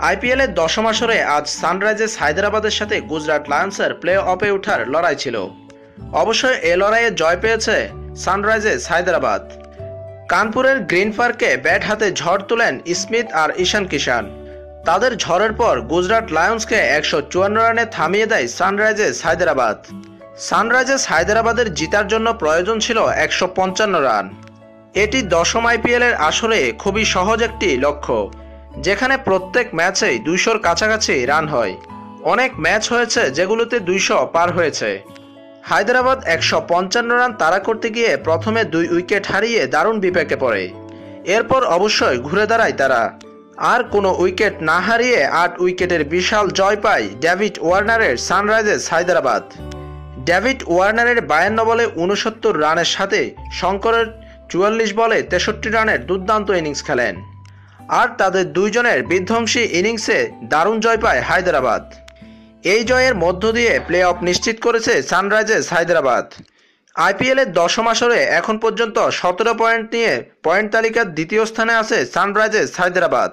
আইপিএলের দশম আসরে আজ সানরাইজার্স হায়দ্রাবাদের সাথে গুজরাট লায়ন্সের প্লে অফে ওঠার লড়াই ছিল। অবশ্য এ লড়াইয়ে জয় পেয়েছে সানরাইজার্স হায়দ্রাবাদ। কানপুরের গ্রিন পার্কে ব্যাট হাতে ঝড় তোলেন স্মিথ আর ঈশান কিষান তাদের ঝড়ের পর গুজরাট লায়ন্সকে একশো চুয়ান্ন রানে থামিয়ে দেয় সানরাইজার্স হায়দ্রাবাদ। সানরাইজার্স হায়দ্রাবাদের জিতার জন্য প্রয়োজন ছিল একশো পঞ্চান্ন রান। এটি দশম আইপিএলের আসরে খুবই সহজ একটি লক্ষ্য। যেখানে প্রত্যেক ম্যাচেই দুইশোর কাছাকাছি রান হয়। অনেক ম্যাচ হয়েছে যেগুলোতে দুইশো পার হয়েছে। হায়দ্রাবাদ একশো পঞ্চান্ন রান তাড়া করতে গিয়ে প্রথমে দুই উইকেট হারিয়ে দারুণ বিপাকে পড়ে। এরপর অবশ্যই ঘুরে দাঁড়ায় তারা। আর কোনো উইকেট না হারিয়ে আট উইকেটের বিশাল জয় পায় ডেভিড ওয়ার্নারের সানরাইজার্স হায়দ্রাবাদ। ডেভিড ওয়ার্নারের বায়ান্ন বলে উনসত্তর রানের সাথে শঙ্করের চুয়াল্লিশ বলে তেষট্টি রানের দুর্দান্ত ইনিংস খেলেন। আর তাদের দুইজনের বিধ্বংসী ইনিংসে দারুণ জয় পায় হায়দ্রাবাদ। এই জয়ের মধ্য দিয়ে প্লে অফ নিশ্চিত করেছে সানরাইজার্স হায়দ্রাবাদ। আইপিএলের দশম আসরে এখন পর্যন্ত সতেরো পয়েন্ট নিয়ে পয়েন্ট তালিকার দ্বিতীয় স্থানে আছে সানরাইজার্স হায়দ্রাবাদ।